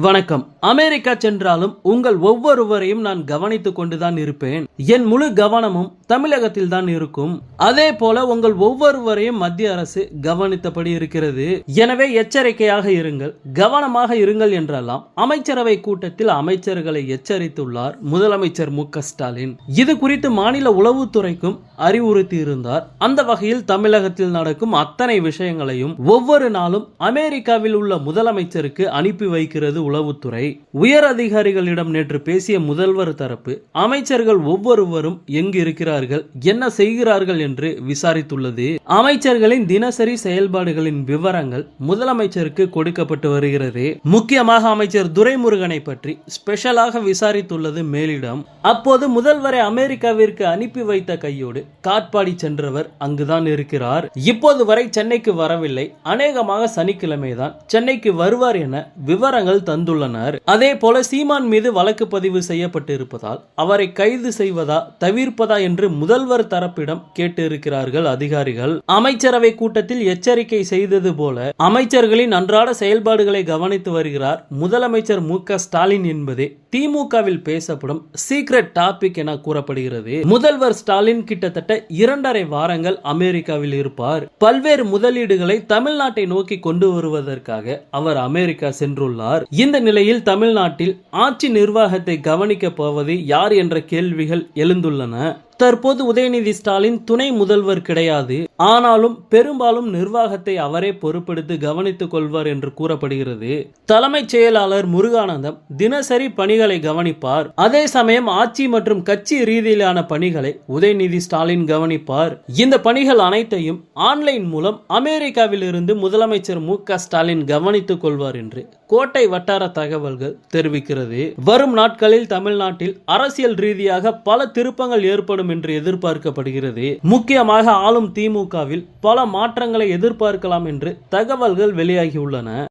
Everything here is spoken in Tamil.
வணக்கம். அமெரிக்கா சென்றாலும் உங்கள் ஒவ்வொருவரையும் நான் கவனித்துக் கொண்டுதான் இருப்பேன். என் முழு கவனமும் தமிழகத்தில் தான் இருக்கும். அதே போல உங்கள் ஒவ்வொருவரையும் மத்திய அரசு கவனித்தபடி இருக்கிறது. எனவே எச்சரிக்கையாக இருங்கள். கவனமாக இருங்கள் என்றெல்லாம் அமைச்சரவை கூட்டத்தில் அமைச்சர்களை எச்சரித்துள்ளார் முதலமைச்சர் மு ஸ்டாலின். இது குறித்து மாநில உளவுத்துறைக்கும் அறிவுறுத்தி இருந்தார் அந்த வகையில் தமிழகத்தில் நடக்கும் அத்தனை விஷயங்களையும் ஒவ்வொரு நாளும் அமெரிக்காவில் உள்ள முதலமைச்சருக்கு அனுப்பி வைக்கிறது உளவுத்துறை. உயர் அதிகாரிகளிடம் நேற்று பேசிய முதல்வர் தரப்பு அமைச்சர்கள் ஒவ்வொருவரும் எங்கு இருக்கிறார்கள் என்ன செய்கிறார்கள் என்று விசாரித்துள்ளது. அமைச்சர்களின் தினசரி செயல்பாடுகளின் விவரங்கள் முதலமைச்சருக்கு கொடுக்கப்பட்டு வருகிறது. முக்கியமாக அமைச்சர் துரைமுருகனை பற்றி ஸ்பெஷலாக விசாரித்துள்ளது மேலிடம். அப்போது முதல்வரை அமெரிக்காவிற்கு அனுப்பி வைத்த கையோடு காட்பாடி சென்றவர் அங்குதான் இருக்கிறார். இப்போது வரை சென்னைக்கு வரவில்லை. அநேகமாக சனிக்கிழமைதான் சென்னைக்கு வருவார் என விவரங்கள் தந்துள்ளனர். அதே போல சீமான் மீது வழக்கு பதிவு செய்யப்பட்டிருப்பதால் அவரை கைது செய்வதா தவிர்ப்பதா என்று முதல்வர் தரப்பிடம் கேட்டு இருக்கிறார்கள் அதிகாரிகள். அமைச்சரவை கூட்டத்தில் எச்சரிக்கை செய்தது போல அமைச்சர்களின் அன்றாட செயல்பாடுகளை கவனித்து வருகிறார் முதலமைச்சர் மு க ஸ்டாலின் என்பதே திமுகவில் பேசப்படும் சீக்ரெட் டாபிக் என கூறப்படுகிறது. முதல்வர் ஸ்டாலின் கிட்டத்தட்ட இரண்டரை வாரங்கள் அமெரிக்காவில் இருப்பார். பல்வேறு முதலீடுகளை தமிழ்நாட்டை நோக்கி கொண்டு வருவதற்காக அவர் அமெரிக்கா சென்றுள்ளார். இந்த நிலையில் தமிழ்நாட்டில் ஆட்சி நிர்வாகத்தை கவனிக்க போவது யார் என்ற கேள்விகள் எழுந்துள்ளன. தற்போது உதயநிதி ஸ்டாலின் துணை முதல்வர் கிடையாது. ஆனாலும் பெரும்பாலும் நிர்வாகத்தை அவரே பொறுப்பெடுத்து கவனித்துக் கொள்வார் என்று கூறப்படுகிறது. தலைமைச் செயலாளர் முருகானந்தம் தினசரி பணிகளை கவனிப்பார். அதே சமயம் ஆட்சி மற்றும் கட்சி ரீதியிலான பணிகளை உதயநிதி ஸ்டாலின் கவனிப்பார். இந்த பணிகள் அனைத்தையும் ஆன்லைன் மூலம் அமெரிக்காவில் இருந்து முதலமைச்சர் மு க ஸ்டாலின் கவனித்துக் கொள்வார் என்று கோட்டை வட்டார தகவல்கள் தெரிவிக்கிறது. வரும் நாட்களில் தமிழ்நாட்டில் அரசியல் ரீதியாக பல திருப்பங்கள் ஏற்படும் என்று எதிர்பார்க்கப்படுகிறது. முக்கியமாக ஆளும் திமுகவில் பல மாற்றங்களை எதிர்பார்க்கலாம் என்று தகவல்கள் வெளியாகியுள்ளன